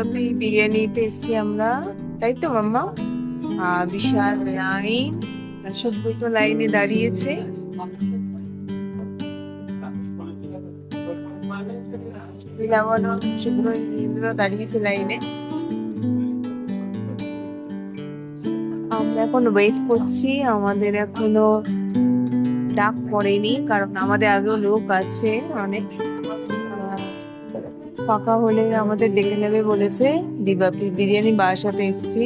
ডিবাপি বিরিয়ানিতে এসছি আমরা। তাই তো, মাম্মা? বিশাল লাইন। সভ্য তো লাইনে দাঁড়িয়েছে। দাঁড়িয়েছে লাইনে। আমরা এখন ওয়েট করছি। আমাদের এখনও ডাক পড়েনি, কারণ আমাদের আগেও লোক আছে অনেক। ফাঁকা হলে আমাদের ডেকে নেবে বলেছে। ডিবাপি বিরিয়ানি বাসাতে এসছি।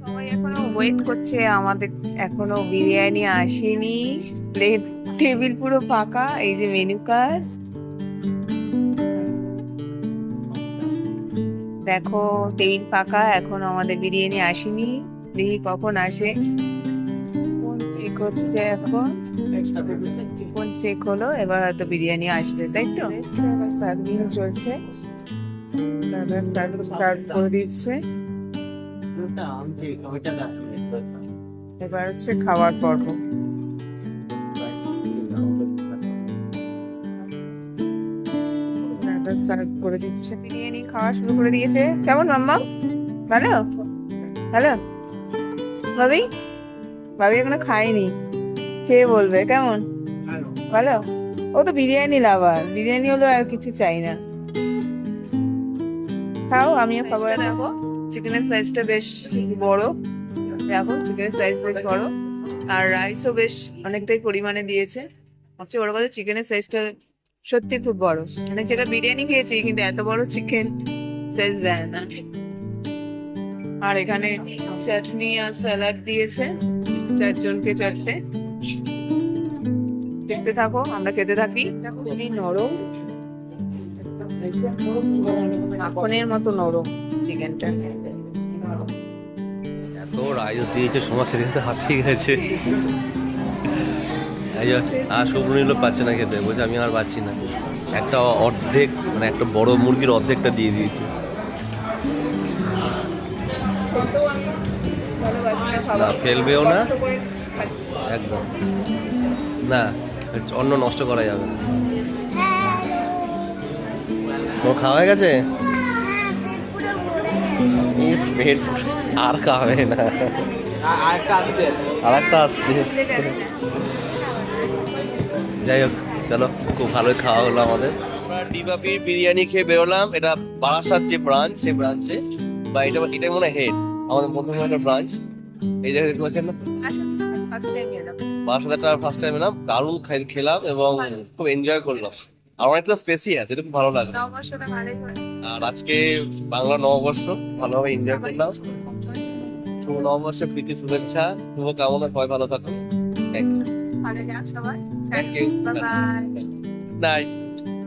সবাই এখনও ওয়েট করছে আমাদের এখনও বিরিয়ানি আসেনি। প্লেট টেবিল পুরো ফাঁকা এই যে মেনু কার্ড দেখো টেবিল ফাঁকা এখনও আমাদের বিরিয়ানি আসেনি। দেখি কখন আসে। চেক হচ্ছে এখন? কোন চেক হলো? এবার হয়তো বিরিয়ানি আসবে তাই তো? সার্ভিং চলছে। সার্ভ করে দিচ্ছে। এবার হচ্ছে খাওয়ার পর্ব। সার্ভ করে দিচ্ছে। বিরিয়ানি খাওয়া শুরু করে দিয়েছে। কেমন মাম্মা? ভালো? ভালো? ভাবি? ভাবি এখনও খায়নি। খেয়ে বলবে? কেমন? ভালো। ও তো বিরিয়ানি লাভার বিরিয়ানি হলো আর কিছু চাই না। খাও আমিও খাবার দেখো চিকেনের সাইজটা বেশ বড়। দেখো চিকেনের সাইজ বেশ বড়। আর রাইসও বেশ অনেকটাই পরিমাণে দিয়েছে। সবচেয়ে বড় কথা চিকেনের সাইজটা সত্যি খুব বড়। মানে যেটা বিরিয়ানি খেয়েছি, কিন্তু এত বড় চিকেন সাইজ দেয় না। আর এখানে চাটনি আর স্যালাড দিয়েছে, চারজনকে চারটে। দেখতে থাকো, আমরা খেতে থাকি। খুবই নরম। মাখনের মতো নরম। চিকেনটা। এত রাইস দিয়েছে সময় খেতে খেতে হাঁপিয়ে গেছে। আর পাচ্ছে না খেতে বলছে আমি আর পাচ্ছি না। একটা অর্ধেক মানে একটা বড় মুরগির অর্ধেকটা দিয়ে দিয়েছি। না, ফেলবেও না। একদম। না অন্ন নষ্ট করা যাবে না। তোমার খাওয়া হয়ে গেছে? ইস পেট আর খাবে না আর একটা আসছে। যাই হোক চলো খুব ভালোই খাওয়া হলো আমাদের। ডিবাপির বিরিয়ানি খেয়ে বেরোলাম। এটা বারাসাত যে ব্রাঞ্চ সেই ব্রাঞ্চে বা এটা এটা মনে হয় হেড আমাদের মধ্যে ব্রাঞ্চ এই জায়গায় দেখতে পাচ্ছেন না? বারাসাত একটা ফার্স্ট টাইম এলাম। দারুণ খেলাম এবং খুব এনজয় করলাম। আর অনেকটা স্পেসি আছে এটা খুব ভালো লাগে আর আজকে বাংলা নববর্ষ ভালোভাবে এনজয় করলাম। শুভ নববর্ষে প্রীতি শুভেচ্ছা শুভ কামনা সবাই ভালো থাকুন। Thank you thank you bye